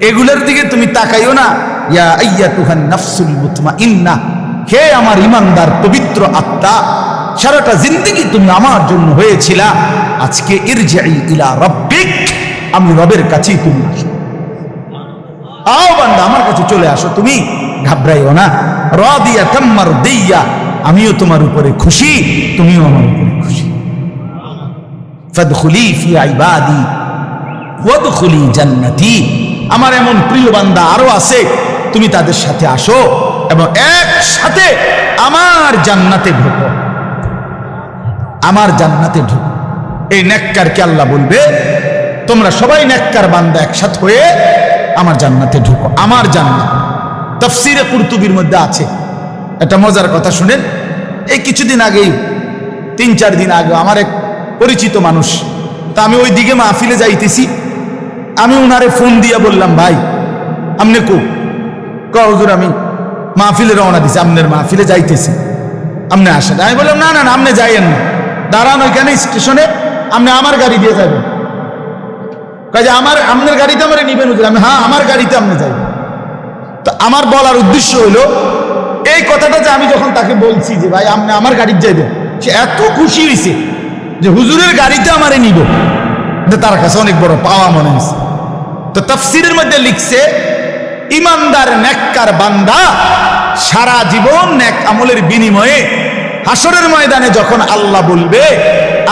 এগুলোর দিকে তুমি তাকাইও না। ইয়া আইয়া তুহান নাফসুল মুতমা ইন্না হে আমার ইমানদার, পবিত্র আত্মা, সারাটা জিন্দগি তুমি আমার জন্য হয়েছিলা। আজকে ইরজাই ইলা রব্বিক, আমি রবের কাছেই তুমি আসো। আও বান্দা, আমার কাছে চলে আসো। তুমি ঘাবড়াইও না। রাদিয়া তাম্মার দিয়া আমিও তোমার উপরে খুশি, তুমিও আমার উপরে খুশি। ফাদখুলি ফি ইবাদি, ওয়াদখুলি জান্নাতি। আমার এমন প্রিয় বান্দা আরও আছে, তুমি তাদের সাথে আসো এবং একসাথে আমার জান্নাতে ঢুকো। আমার জান্নাতে ঢুকো। এই নেককারকে আল্লাহ বলবে, তোমরা সবাই নেককার বান্দা একসাথ হয়ে আমার জান্নাতে ঢুকো। আমার জান্নাত। তফসিরে কুরতুবির মধ্যে আছে। একটা মজার কথা শুনেন। এই কিছুদিন আগেই, তিন চার দিন আগে আমার এক পরিচিত মানুষ, তা আমি ওই দিকে মাহফিলে যাইতেছি। আমি উনারে ফোন দিয়া বললাম, ভাই, আমনে কো? হুজুর, আমি মাহফিলে রওনা দিছি, আমনের মাহফিলে যাইতেছি। আপনি আসেন। আমি বললাম, না না না আপনি যাইয়েন না। দাঁড়ান ওইখানে স্টেশনে আপনি আমার গাড়ি দিয়ে যাবেন কাজে আমার আপনার গাড়িতে আমার নিবেন হুজুর? আমি হ্যাঁ আমার গাড়িতে আপনি যাইবেন। তো আমার বলার উদ্দেশ্য হলো এই কথাটা যে আমি যখন তাকে বলছি যে, ভাই আপনি আমার গাড়িতে যাইবেন, সে এত খুশি হয়েছে যে, হুজুরের গাড়িতে আমারে নিব। তার কাছে অনেক বড় পাওয়া মনে হয়েছে তো তফসিরের মধ্যে লিখছে, ইমানদার, নেককার বান্দা সারা জীবন নেক আমলের বিনিময়ে হাসরের ময়দানে যখন আল্লাহ বলবে,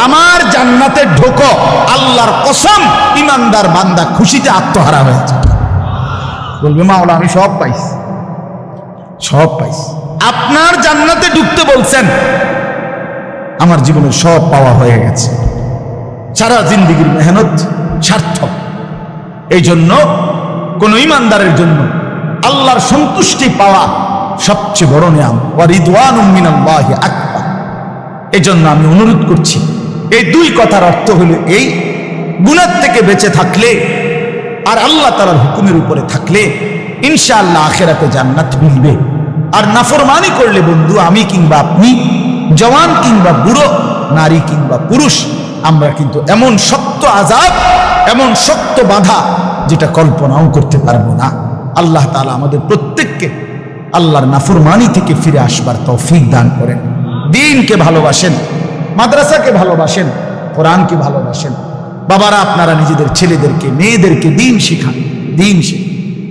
আমার জান্নাতে ঢোকো, আল্লাহর কসম, ইমানদার বান্দা খুশিতে আত্মহারা হয়েছে বলবে, মাওলা, আমি সব পাইছি সব পাইছি। আপনার জান্নাতে ঢুকতে বলছেন, আমার জীবনে সব পাওয়া হয়ে গেছে। সারা জিন্দিগির মেহনত সার্থক। এই জন্য কোন ইমানদারের জন্য আল্লাহর সন্তুষ্টি পাওয়া সবচেয়ে বড় নিয়াম। এই জন্য আমি অনুরোধ করছি, এই দুই কথার অর্থ হলো এই গুণার থেকে বেঁচে থাকলে আর আল্লাহ তালার হুকুমের উপরে থাকলে ইনশাআল্লাহ আখেরাতে জান্নাত মিলবে। আর নাফরমানি করলে বন্ধু, আমি কিংবা আপনি, জওয়ান কিংবা বুড়ো, নারী কিংবা পুরুষ, আমরা কিন্তু এমন শক্ত আজাব এমন শক্ত বাধা যেটা কল্পনাও করতে পারব না। আল্লাহ তালা আমাদের প্রত্যেককে আল্লাহর নাফরমানি থেকে ফিরে আসবার তৌফিক দান করেন। দিনকে ভালোবাসেন, মাদ্রাসাকে ভালোবাসেন, কোরআনকে ভালোবাসেন। বাবারা, আপনারা নিজেদের ছেলেদেরকে, মেয়েদেরকে দিন শিখান দিন শিখান।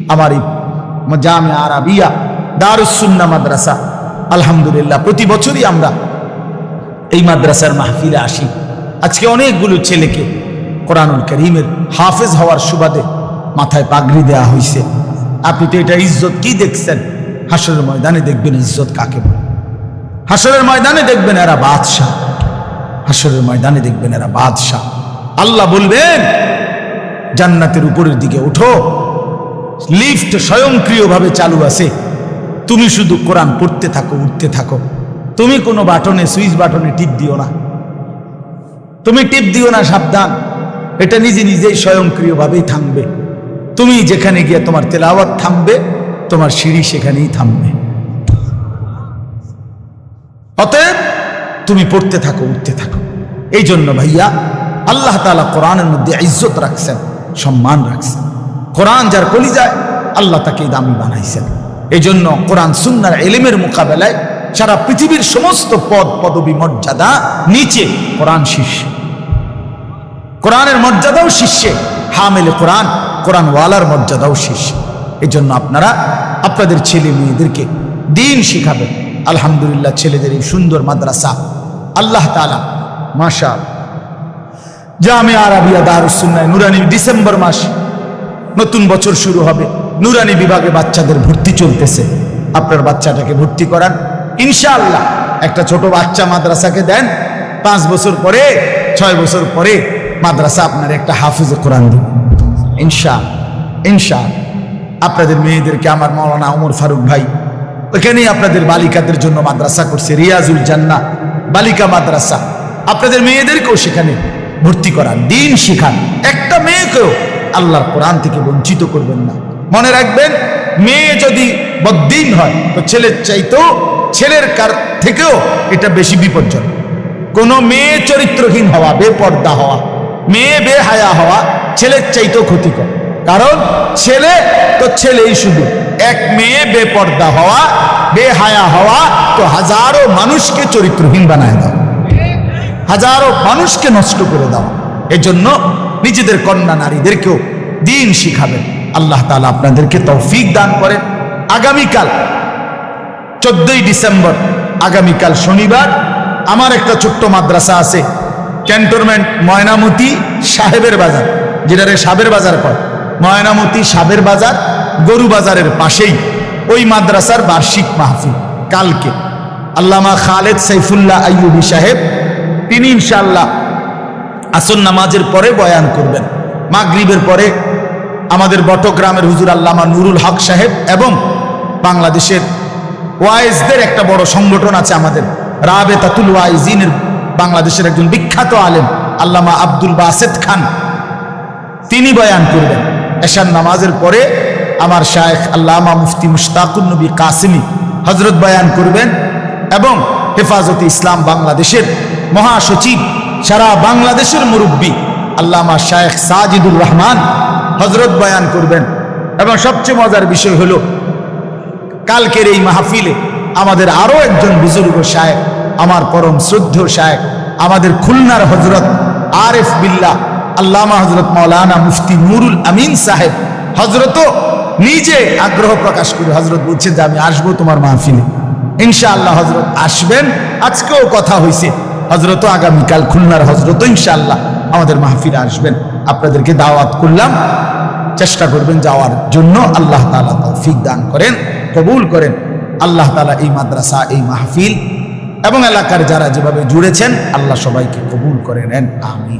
আমার এই জামে আরাবিয়া দারুসুন্না মাদ্রাসা, আলহামদুলিল্লাহ প্রতি বছরই আমরা এই মাদ্রাসার মাহফিলে আসি। আজকে অনেকগুলো ছেলেকে কোরআনুল করিমের হাফেজ হওয়ার সুবাদে মাথায় পাগড়ি দেওয়া হয়েছে আপনি তো এটা ইজ্জত কি দেখছেন? হাসরের ময়দানে দেখবেন ইজ্জত কাকে বলে? হাসরের ময়দানে দেখবেন এরা বাদশাহ। হাসরের ময়দানে দেখবেন এরা বাদশাহ। আল্লাহ বলবেন, জান্নাতের উপরের দিকে ওঠো। লিফট স্বয়ংক্রিয়ভাবে চালু আছে। তুমি শুধু কোরআন পড়তে থাকো, উঠতে থাকো। তুমি কোনো বাটনে, সুইচ বাটনে টিপ দিও না। তুমি টিপ দিও না, সাবধান। এটা নিজে নিজেই স্বয়ংক্রিয়ভাবেই থামবে। তুমি যেখানে গিয়ে তোমার তেলাওয়াত থামবে, তোমার সিঁড়ি সেখানেই থামবে। অতএব তুমি পড়তে থাকো, উঠতে থাকো। এই জন্য ভাইয়া, আল্লাহ তালা কোরআনের মধ্যে ইজ্জত রাখছেন, সম্মান রাখছেন। কোরআন যার কলি যায় আল্লাহ তাকে দামি বানাইছেন। এই জন্য কোরআন সুন্নার এলিমের মোকাবেলায় সারা পৃথিবীর সমস্ত পদ, পদবি, মর্যাদা নিচে কোরআন শীর্ষে। কোরআনের মর্যাদাও শীর্ষে। হামেলে কোরআন কোরআন ওয়ালার মর্যাদাও শেষ। এই জন্য আপনারা আপনাদের ছেলে মেয়েদেরকে দিন শিখাবেন। আলহামদুলিল্লাহ ছেলেদের এই সুন্দর মাদ্রাসা আল্লাহ তালা মাশা জামে আরাবিয়া দারুসুন্নায় নুরানি ডিসেম্বর মাস নতুন বছর শুরু হবে। নুরানি বিভাগে বাচ্চাদের ভর্তি চলতেছে। আপনার বাচ্চাটাকে ভর্তি করান। ইনশাআল্লাহ একটা ছোট বাচ্চা মাদ্রাসাকে দেন। পাঁচ বছর পরে, ছয় বছর পরে মাদ্রাসা আপনার একটা হাফিজে কোরআন দিবে। ইনশা ইনশা আপনাদের মেয়েদেরকে আমার মৌলানা ওমর ফারুক ভাই, ওইখানেই আপনাদের বালিকাদের জন্য মাদ্রাসা করছে, রিয়াজুল জান্না বালিকা মাদ্রাসা। আপনাদের মেয়েদেরকেও সেখানে ভর্তি করান, দিন শিখান। একটা মেয়েকেও আল্লাহর কোরআন থেকে বঞ্চিত করবেন না। মনে রাখবেন, মেয়ে যদি বদ্দিন হয়, তো ছেলের চাইতেও ছেলের কার থেকেও এটা বেশি বিপজ্জনক। কোনো মেয়ে চরিত্রহীন হওয়া, বেপর্দা হওয়া, মেয়ে বেহায়া হওয়া ছেলের চাইতেও ক্ষতিকর। কারণ ছেলে তো ছেলেই শুধু। এক মেয়ে বেপর্দা হওয়া, বেহায়া হওয়া, তো হাজারো মানুষকে চরিত্রহীন বানায় দাও। হাজারো মানুষকে নষ্ট করে দাও। এজন্য নিজেদের কন্যা নারীদেরকেও দিন শিখাবেন। আল্লাহ তালা আপনাদেরকে তৌফিক দান করেন। আগামীকাল, চোদ্দই ডিসেম্বর, আগামীকাল শনিবার, আমার একটা ছোট্ট মাদ্রাসা আছে, ক্যান্টনমেন্ট ময়নামতি সাহেবের বাজার। যেটারে সাবের বাজার কয়। ময়নামতি সাবের বাজার, গরু বাজারের পাশেই। ওই মাদ্রাসার বার্ষিক মাহফিল, কালকে। আল্লামা খালেদ সাইফুল্লাহ আইয়ুবি সাহেব, তিনি ইনশাল্লাহ আসন নামাজের পরে বয়ান করবেন। মাগরিবের পরে আমাদের বটগ্রামের হুজুর আল্লামা নুরুল হক সাহেব এবং বাংলাদেশের ওয়াইজদের একটা বড় সংগঠন আছে আমাদের রাবে তাতুল ওয়াইজিনের বাংলাদেশের একজন বিখ্যাত আলেম, আল্লামা আব্দুল বাসেদ খান। তিনি বয়ান করবেন। এশার নামাজের পরে আমার শায়েখ আল্লামা মুফতি মুশতাকুন নবী কাসিমি হজরত বয়ান করবেন এবং হেফাজতে ইসলাম বাংলাদেশের মহাসচিব, সারা বাংলাদেশের মুরব্বী আল্লামা শায়েখ সাজিদুর রহমান হজরত বয়ান করবেন। এবং সবচেয়ে মজার বিষয় হলো, কালকের এই মাহফিলে আমাদের আরও একজন বুজুর্গ শায়েক আমার পরম শ্রদ্ধ শায়েক আমাদের খুলনার হজরত আরেফ বিল্লাহ আল্লামা হজরত মৌলানা মুফতি নুরুল আমিন সাহেব হজরতও নিজে আগ্রহ প্রকাশ করে হজরত বলছেন যে আমি আসব তোমার মাহফিলে। ইনশাআল্লাহ হজরত আসবেন। আজকেও কথা হয়েছে হজরত আগামীকাল খুলনার হজরত ইনশাআল্লাহ আমাদের মাহফিলে আসবেন। আপনাদেরকে দাওয়াত করলাম। চেষ্টা করবেন যাওয়ার জন্য। আল্লাহ তালা তৌফিক দান করেন, কবুল করেন। আল্লাহ তালা এই মাদ্রাসা, এই মাহফিল এবং এলাকার যারা যেভাবে জুড়েছেন, আল্লাহ সবাইকে কবুল করে নেন। আমি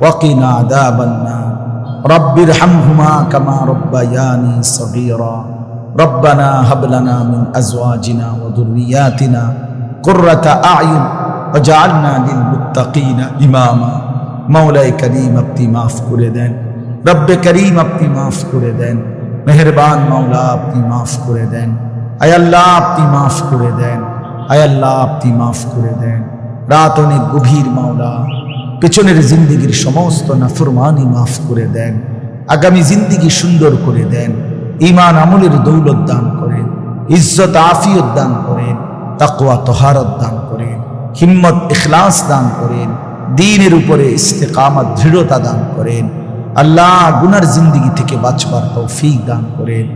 ওয়াকিনা দাবান্না রব্বির হামহুমা কামা রব্বায়ানি সগীরা। রব্বানা হাবলানা মিন আজওয়াজিনা ওয়া দুররিয়াতিনা। কুররাতা আ'য়ুন ওয়াজআলনা লিল মুত্তাকিনা ইমামা। মাওলাই করিম আপনি মাফ করে দেন। রব্বে করিম আপনি মাফ করে দেন। মেহরবান মাওলা আপনি মাফ করে দেন। আয়াল্লাহ আপনি মাফ করে দেন। আয়াল্লাহ আপনি মাফ করে দেন। রাত অনেক গভীর মাওলা। পেছনের জিন্দিগির সমস্ত নাফরমানি মাফ করে দেন, আগামী জিন্দিগি সুন্দর করে দেন ইমান আমলের দৌলত দান করেন, ইজ্জত আফিয়ত দান করেন, তাকওয়া তহারত দান করেন, হিম্মত ইখলাস দান করেন, দিনের উপরে ইস্তেকামত দৃঢ়তা দান করেন, আল্লাহ গুনার জিন্দিগি থেকে বাঁচবার তৌফিক দান করেন,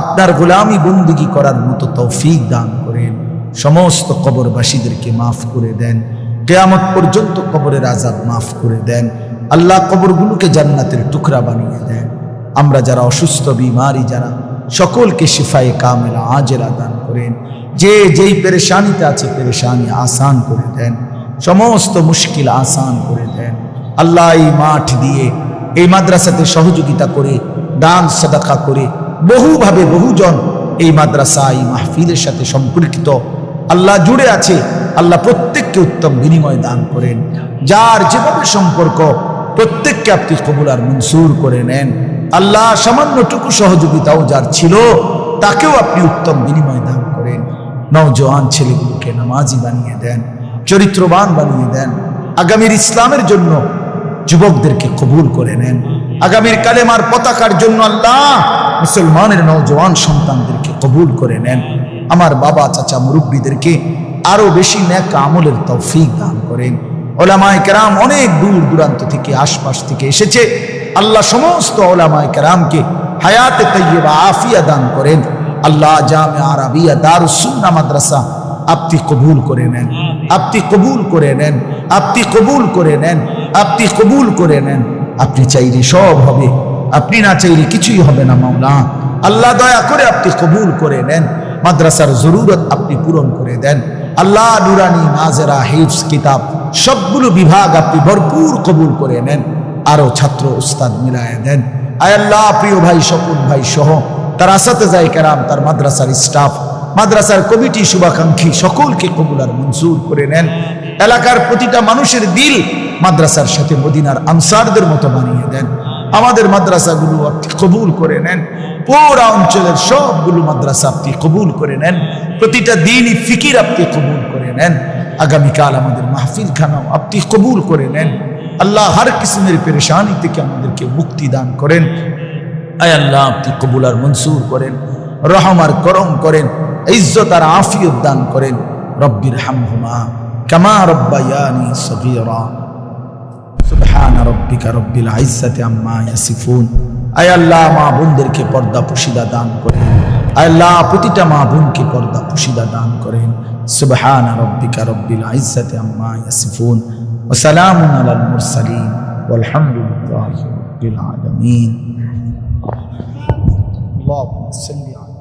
আপনার গোলামি বন্দিগি করার মতো তৌফিক দান করেন, সমস্ত কবরবাসীদেরকে মাফ করে দেন কেয়ামত পর্যন্ত কবরের আজাব মাফ করে দেন। আল্লাহ কবরগুলোকে জান্নাতের টুকরা বানিয়ে দেন। আমরা যারা অসুস্থ, বিমারি, যারা সকলকে শিফায়ে কামেলা, আজেরা দান করেন। যে যেই পেরেশানিতে আছে পেরেশানি আসান করে দেন। সমস্ত মুশকিল আসান করে দেন। আল্লাহ এই মাঠ দিয়ে, এই মাদ্রাসাতে সহযোগিতা করে, দান, সদাকা করে বহুভাবে বহুজন এই মাদ্রাসা এই মাহফিলের সাথে সম্পর্কিত। আল্লাহ জুড়ে আছে আল্লাহ প্রত্যেককে উত্তম বিনিময় দান করেন, যার যেভাবে সম্পর্ক প্রত্যেককে আপনি কবুল আর মনসুর করে নেন। আল্লাহ সামান্যটুকু সহযোগিতাও যার ছিল, তাকেও আপনি উত্তম বিনিময় দান করেন। নওজোয়ান ছেলেগুলোকে নামাজি বানিয়ে দেন, চরিত্রবান বানিয়ে দেন। আগামীর ইসলামের জন্য যুবকদেরকে কবুল করে নেন। আগামীর কালেমার পতাকার জন্য আল্লাহ মুসলমানের নওজোয়ান সন্তানদেরকে কবুল করে নেন। আমার বাবা, চাচা, মুরব্বীদেরকে আরও বেশি ন্যাক আমলের তৌফিক দান করেন। ওলামায় কেরাম অনেক দূর দূরান্ত থেকে, আশপাশ থেকে এসেছে। আল্লাহ সমস্ত ওলামায় কেরামকে হায়াতে তৈবা আফিয়া দান করেন। আল্লাহ জামে আরবিয়া দারুসুন্না মাদ্রাসা আপনি কবুল করে নেন। আপনি কবুল করে নেন। আপনি কবুল করে নেন। আপনি কবুল করে নেন। আপনি চাইলে সব হবে। আপনি না চাইলে কিছুই হবে না, মাওলা। আল্লাহ দয়া করে আপনি কবুল করে নেন। মাদ্রাসার জরুরত আপনি পূরণ করে দেন। আল্লাহ নুরানি নাজেরা হিফস কিতাব, সবগুলো বিভাগ আপনি ভরপুর কবুল করে নেন আরও ছাত্র উস্তাদ মিলায় দেন। আয় আল্লাহ, প্রিয় ভাই স্বপন ভাই সহ, তার আসাতে যায় কেরাম, তার মাদ্রাসার স্টাফ, মাদ্রাসার কমিটি শুভাকাঙ্ক্ষী সকলকে কবুল আর মঞ্জুর করে নেন। এলাকার প্রতিটা মানুষের দিল মাদ্রাসার সাথে মদিনার আনসারদের মতো বানিয়ে দেন। আমাদের মাদ্রাসাগুলো আপনি কবুল করে নেন। পুরা অঞ্চলের সবগুলো মাদ্রাসা আপনি কবুল করে নেন। প্রতিটা দিনই ফিকির আপনি কবুল করে নেন। আগামীকাল আমাদের মাহফিল খানাও আপনি কবুল করে নেন। আল্লাহ হর কিসমের পেরেশানি থেকে আমাদেরকে মুক্তি দান করেন। আয় আল্লাহ, আপনি কবুল আর মনসুর করেন। রহম আর করম করেন। ইজ্জত আর আফিয়ত দান করেন। রব্বির হামহুমা কামা রব্বায়ানি সগীরা। সুবহান রব্বিকা রব্বিল ইজ্জাতি আম্মা ইয়াসিফুন আয় আল্লাহ মা বোনদেরকে পর্দা পুশিদা দান করেন আয় আল্লাহ প্রতিটা মা বোনকে পর্দা পুশিদা দান করেন সুবহান রব্বিকা রব্বিল ইজ্জাতি আম্মা ইয়াসিফুন ওয়া সালামুন আলাল মুরসালিন والحمدلله رب العالمين اللهم صل على